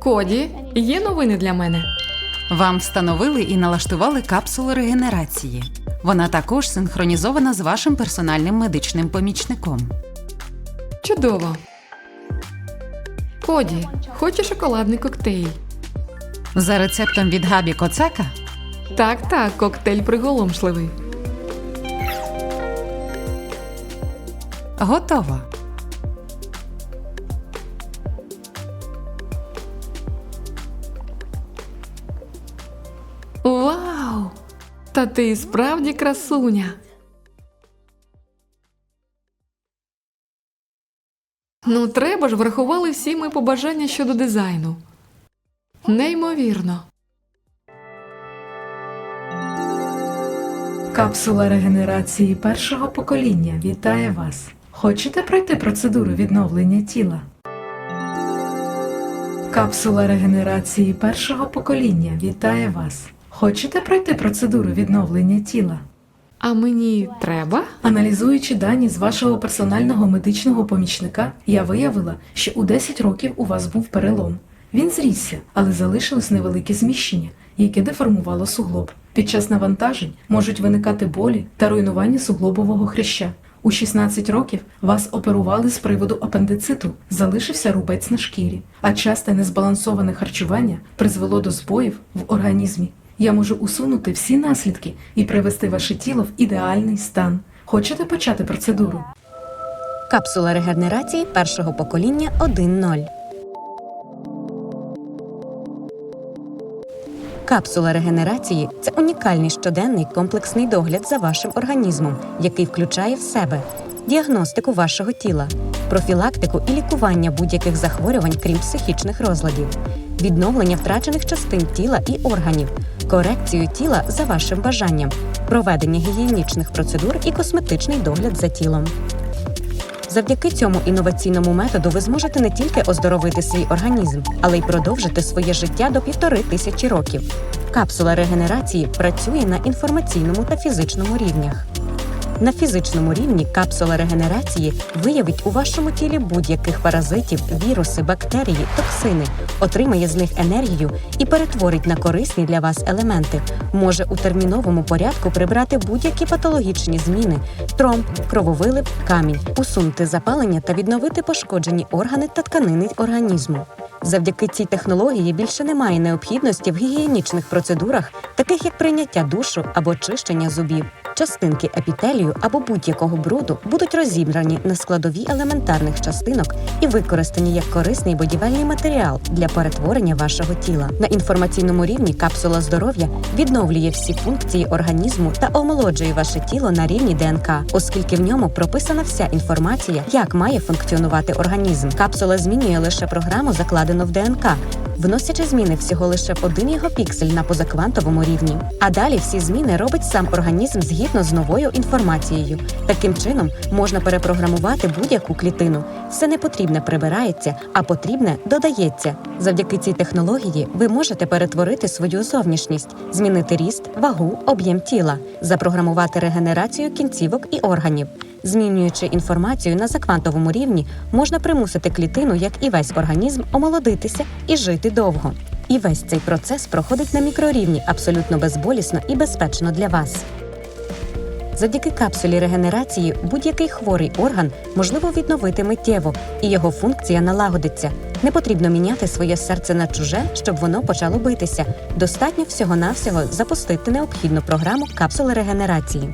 Коді, є новини для мене. Вам встановили і налаштували капсулу регенерації. Вона також синхронізована з вашим персональним медичним помічником. Чудово. Коді, хочу шоколадний коктейль. За рецептом від Габі Коцака Так, так, коктейль приголомшливий. готово. Та ти справді красуня. Ну, треба ж, врахували всі мої побажання щодо дизайну. Неймовірно. Капсула регенерації першого покоління вітає вас. Хочете пройти процедуру відновлення тіла? Капсула регенерації першого покоління вітає вас. Хочете пройти процедуру відновлення тіла? А мені треба? Аналізуючи дані з вашого персонального медичного помічника, я виявила, що у 10 років у вас був перелом. Він зрісся, але залишилось невелике зміщення, яке деформувало суглоб. Під час навантажень можуть виникати болі та руйнування суглобового хряща. У 16 років вас оперували з приводу апендициту, залишився рубець на шкірі, а часте незбалансоване харчування призвело до збоїв в організмі. Я можу усунути всі наслідки і привести ваше тіло в ідеальний стан. Хочете почати процедуру? Капсула регенерації першого покоління 1.0. Капсула регенерації це унікальний щоденний комплексний догляд за вашим організмом, який включає в себе діагностику вашого тіла, профілактику і лікування будь-яких захворювань, крім психічних розладів, відновлення втрачених частин тіла і органів, корекцію тіла за вашим бажанням, проведення гігієнічних процедур і косметичний догляд за тілом. Завдяки цьому інноваційному методу ви зможете не тільки оздоровити свій організм, але й продовжити своє життя до півтори тисячі років. Капсула регенерації працює на інформаційному та фізичному рівнях. На фізичному рівні капсула регенерації виявить у вашому тілі будь-яких паразитів, віруси, бактерії, токсини, отримає з них енергію і перетворить на корисні для вас елементи. Може у терміновому порядку прибрати будь-які патологічні зміни, тромб, крововилив, камінь, усунути запалення та відновити пошкоджені органи та тканини організму. Завдяки цій технології більше немає необхідності в гігієнічних процедурах, таких як прийняття душу або чищення зубів. Частинки епітелію або будь-якого бруду будуть розібрані на складові елементарних частинок і використані як корисний будівельний матеріал для перетворення вашого тіла. На інформаційному рівні капсула здоров'я відновлює всі функції організму та омолоджує ваше тіло на рівні ДНК, оскільки в ньому прописана вся інформація, як має функціонувати організм. Капсула змінює лише програму, закладену в ДНК. Вносячи зміни всього лише в один його піксель на позаквантовому рівні. А далі всі зміни робить сам організм згідно з новою інформацією. Таким чином можна перепрограмувати будь-яку клітину. Все непотрібне прибирається, а потрібне додається. Завдяки цій технології ви можете перетворити свою зовнішність, змінити ріст, вагу, об'єм тіла, запрограмувати регенерацію кінцівок і органів. Змінюючи інформацію на заквантовому рівні, можна примусити клітину, як і весь організм, омолодитися і жити довго. І весь цей процес проходить на мікрорівні абсолютно безболісно і безпечно для вас. Завдяки капсулі регенерації будь-який хворий орган можливо відновити миттєво, і його функція налагодиться. Не потрібно міняти своє серце на чуже, щоб воно почало битися. Достатньо всього-навсього запустити необхідну програму капсули регенерації.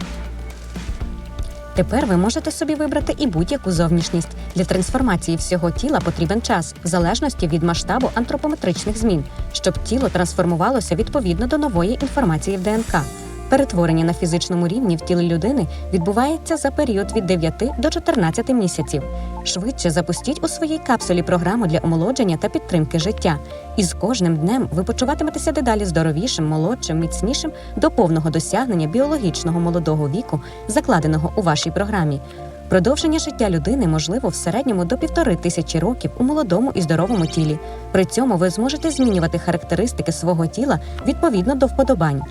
Тепер ви можете собі вибрати і будь-яку зовнішність. Для трансформації всього тіла потрібен час, в залежності від масштабу антропометричних змін, щоб тіло трансформувалося відповідно до нової інформації в ДНК. Перетворення на фізичному рівні в тілі людини відбувається за період від 9 до 14 місяців. Швидше запустіть у своїй капсулі програму для омолодження та підтримки життя. І з кожним днем ви почуватиметеся дедалі здоровішим, молодшим, міцнішим до повного досягнення біологічного молодого віку, закладеного у вашій програмі. Продовження життя людини можливо в середньому до півтори тисячі років у молодому і здоровому тілі. При цьому ви зможете змінювати характеристики свого тіла відповідно до вподобань.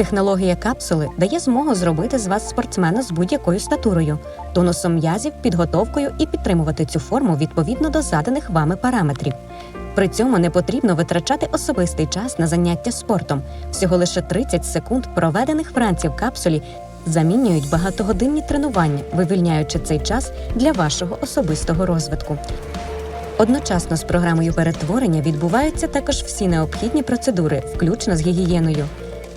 Технологія капсули дає змогу зробити з вас спортсмена з будь-якою статурою, тонусом м'язів, підготовкою і підтримувати цю форму відповідно до заданих вами параметрів. При цьому не потрібно витрачати особистий час на заняття спортом. Всього лише 30 секунд, проведених вранці в капсулі, замінюють багатогодинні тренування, вивільняючи цей час для вашого особистого розвитку. Одночасно з програмою перетворення відбуваються також всі необхідні процедури, включно з гігієною.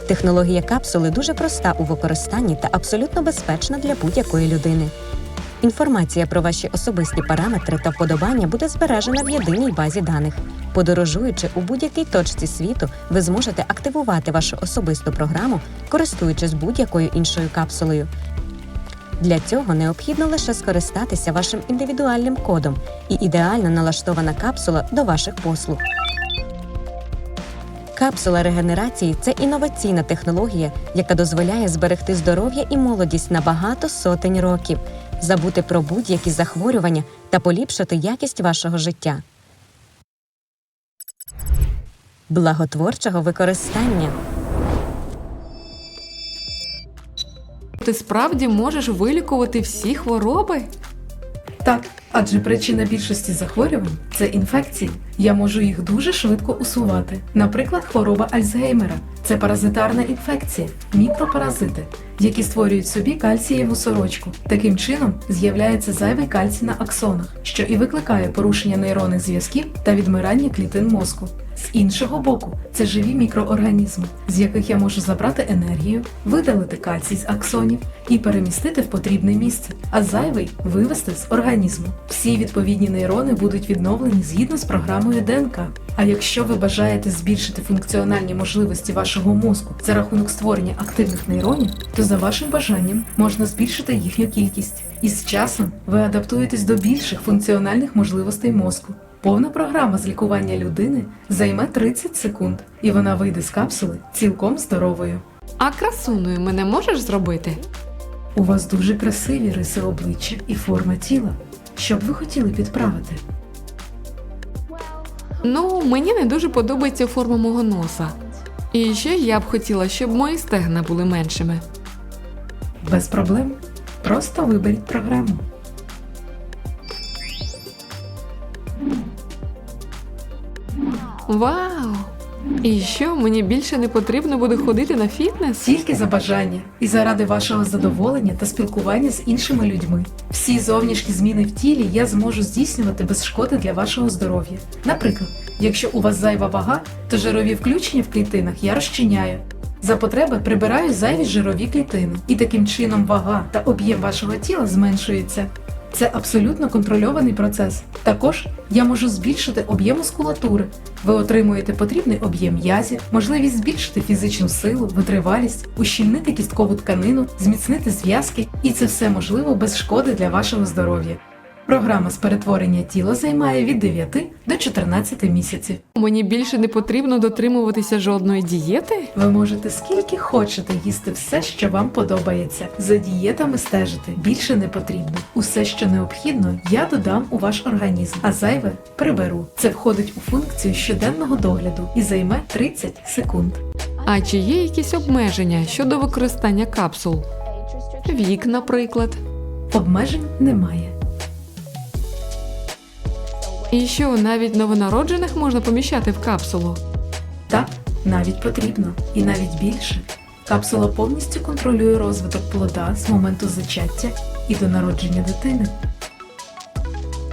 Технологія капсули дуже проста у використанні та абсолютно безпечна для будь-якої людини. Інформація про ваші особисті параметри та вподобання буде збережена в єдиній базі даних. Подорожуючи у будь-якій точці світу, ви зможете активувати вашу особисту програму, користуючись будь-якою іншою капсулою. Для цього необхідно лише скористатися вашим індивідуальним кодом і ідеально налаштована капсула до ваших послуг. Капсула регенерації це інноваційна технологія, яка дозволяє зберегти здоров'я і молодість на багато сотень років, забути про будь-які захворювання та поліпшити якість вашого життя. Благотворчого використання. Ти справді можеш вилікувати всі хвороби? Так, адже причина більшості захворювань це інфекції. Я можу їх дуже швидко усувати. Наприклад, хвороба Альцгеймера це паразитарна інфекція, мікропаразити, які створюють собі кальцієву сорочку. Таким чином з'являється зайвий кальцій на аксонах, що і викликає порушення нейронних зв'язків та відмирання клітин мозку. З іншого боку, це живі мікроорганізми, з яких я можу забрати енергію, видалити кальцій з аксонів і перемістити в потрібне місце, а зайвий вивести з організму. Всі відповідні нейрони будуть відновлені згідно з програмою ДНК. А якщо ви бажаєте збільшити функціональні можливості вашого мозку за рахунок створення активних нейронів, то за вашим бажанням можна збільшити їхню кількість. І з часом ви адаптуєтесь до більших функціональних можливостей мозку. Повна програма з лікування людини займе 30 секунд, і вона вийде з капсули цілком здоровою. А красуною мене можеш зробити? У вас дуже красиві риси обличчя і форма тіла. Що б ви хотіли підправити? Ну, мені не дуже подобається форма мого носа. І ще я б хотіла, щоб мої стегна були меншими. Без проблем. Просто виберіть програму. Вау! І що мені більше не потрібно буде ходити на фітнес? Тільки за бажання і заради вашого задоволення та спілкування з іншими людьми. Всі зовнішні зміни в тілі я зможу здійснювати без шкоди для вашого здоров'я. Наприклад, якщо у вас зайва вага, то жирові включення в клітинах я розчиняю. За потреби прибираю зайві жирові клітини, і таким чином вага та об'єм вашого тіла зменшується. Це абсолютно контрольований процес. Також я можу збільшити об'єм мускулатури. Ви отримуєте потрібний об'єм м'язів, можливість збільшити фізичну силу, витривалість, ущільнити кісткову тканину, зміцнити зв'язки, і це все можливо без шкоди для вашого здоров'я. Програма з перетворення тіла займає від 9 до 14 місяців. Мені більше не потрібно дотримуватися жодної дієти? Ви можете скільки хочете їсти все, що вам подобається. За дієтами стежити більше не потрібно. Усе, що необхідно, я додам у ваш організм, а зайве приберу. Це входить у функцію щоденного догляду і займе 30 секунд. А чи є якісь обмеження щодо використання капсул? Вік, наприклад. Обмежень немає. І що навіть новонароджених можна поміщати в капсулу? Так, навіть потрібно, і навіть більше. Капсула повністю контролює розвиток плода з моменту зачаття і до народження дитини.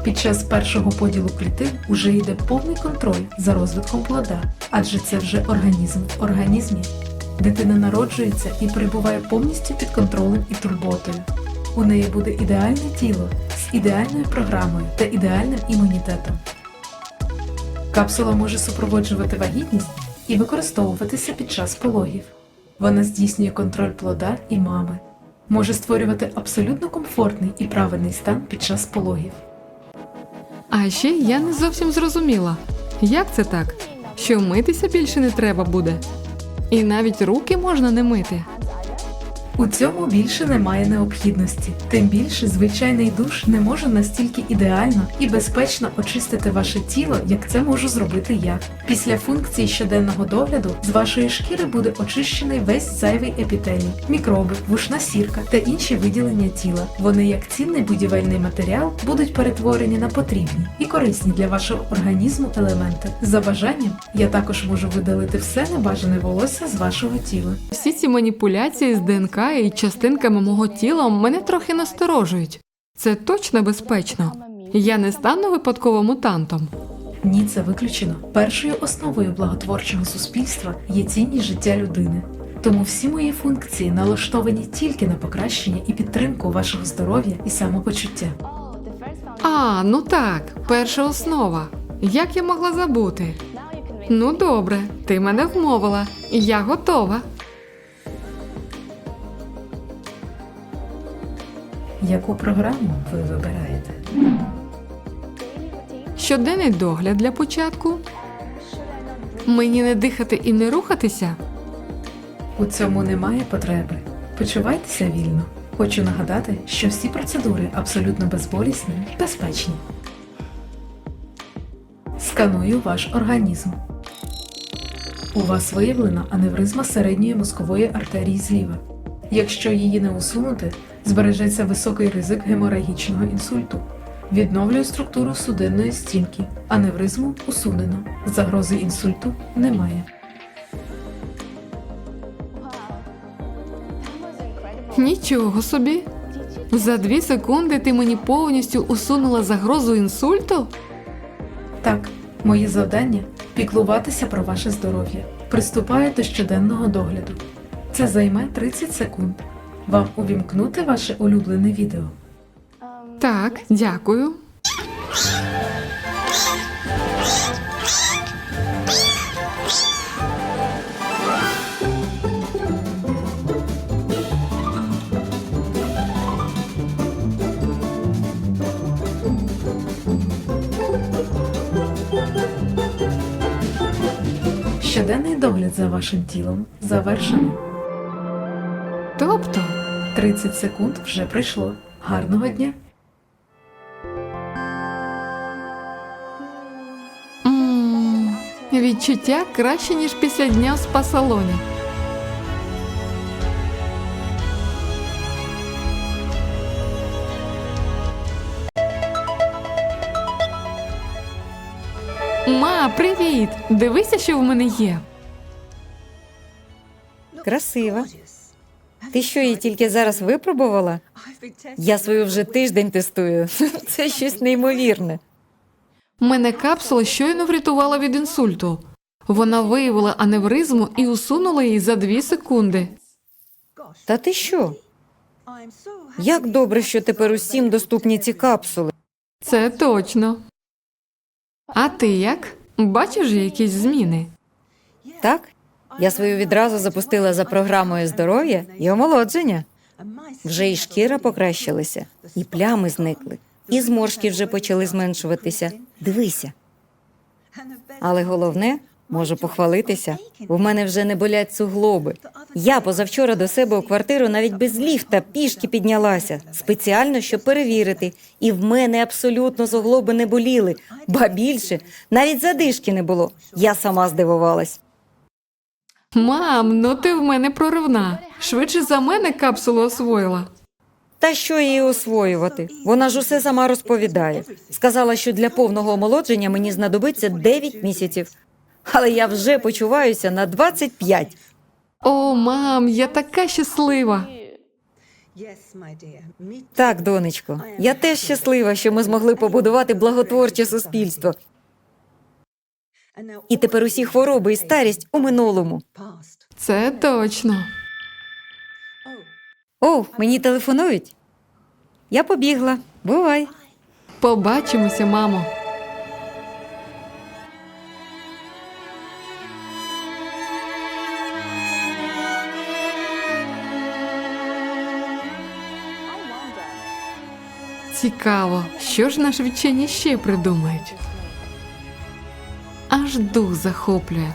Під час першого поділу клітин уже йде повний контроль за розвитком плода, адже це вже організм в організмі. Дитина народжується і перебуває повністю під контролем і турботою. У неї буде ідеальне тіло з ідеальною програмою та ідеальним імунітетом. Капсула може супроводжувати вагітність і використовуватися під час пологів. Вона здійснює контроль плода і мами, може створювати абсолютно комфортний і правильний стан під час пологів. А ще я не зовсім зрозуміла, як це так, що митися більше не треба буде. І навіть руки можна не мити. У цьому більше немає необхідності. Тим більше звичайний душ не може настільки ідеально і безпечно очистити ваше тіло, як це можу зробити я. Після функції щоденного догляду з вашої шкіри буде очищений весь зайвий епітелій, мікроби, вушна сірка та інші виділення тіла. Вони, як цінний будівельний матеріал, будуть перетворені на потрібні і корисні для вашого організму елементи. За бажанням я також можу видалити все небажане волосся з вашого тіла. Всі ці маніпуляції з ДНК і частинками мого тіла мене трохи насторожують. Це точно безпечно. Я не стану випадково мутантом. Ні, це виключено. Першою основою благотворчого суспільства є цінність життя людини. Тому всі мої функції налаштовані тільки на покращення і підтримку вашого здоров'я і самопочуття. А, ну так, перша основа. Як я могла забути? Ну добре, ти мене вмовила. Я готова. Яку програму ви вибираєте? Щоденний догляд для початку. Мені не дихати і не рухатися. У цьому немає потреби. Почувайтеся вільно. Хочу нагадати, що всі процедури абсолютно безболісні, безпечні. Сканую ваш організм. У вас виявлена аневризма середньої мозкової артерії зліва. Якщо її не усунути, збережеться високий ризик геморагічного інсульту. Відновлюю структуру судинної стінки. Аневризму усунено. Загрози інсульту немає. Нічого собі. За дві секунди ти мені повністю усунула загрозу інсульту? Так, моє завдання піклуватися про ваше здоров'я. Приступаю до щоденного догляду. Це займе 30 секунд. Вам увімкнути ваше улюблене відео. Так, дякую. Щоденний догляд за вашим тілом завершено. Тобто, 30 секунд вже прийшло. Гарного дня! м відчуття краще, ніж після дня в спа-салоні. Ма, привіт! Дивися, що в мене є. Красива. Ти що її тільки зараз випробувала? Я свою вже тиждень тестую. Це щось неймовірне. Мене капсула щойно врятувала від інсульту. Вона виявила аневризму і усунула її за дві секунди. Та ти що? Як добре, що тепер усім доступні ці капсули. Це точно. А ти як? Бачиш якісь зміни? Так? Я свою відразу запустила за програмою здоров'я і омолодження. Вже і шкіра покращилася, і плями зникли, і зморшки вже почали зменшуватися. Дивися. Але головне, можу похвалитися. У мене вже не болять суглоби. Я позавчора до себе у квартиру навіть без ліфта пішки піднялася, спеціально, щоб перевірити. І в мене абсолютно суглоби не боліли, ба більше навіть задишки не було. Я сама здивувалась. Мам, ну ти в мене проривна. Швидше за мене капсулу освоїла. Та що її освоювати? Вона ж усе сама розповідає. Сказала, що для повного омолодження мені знадобиться 9 місяців. Але я вже почуваюся на 25. О, мам, я така щаслива. Так, донечко, я теж щаслива, що ми змогли побудувати благотворче суспільство. І тепер усі хвороби і старість у минулому. Це точно. О, мені телефонують. Я побігла. Бувай. Побачимося, мамо. Цікаво, що ж наші вчені ще придумають. Аж дух захоплює.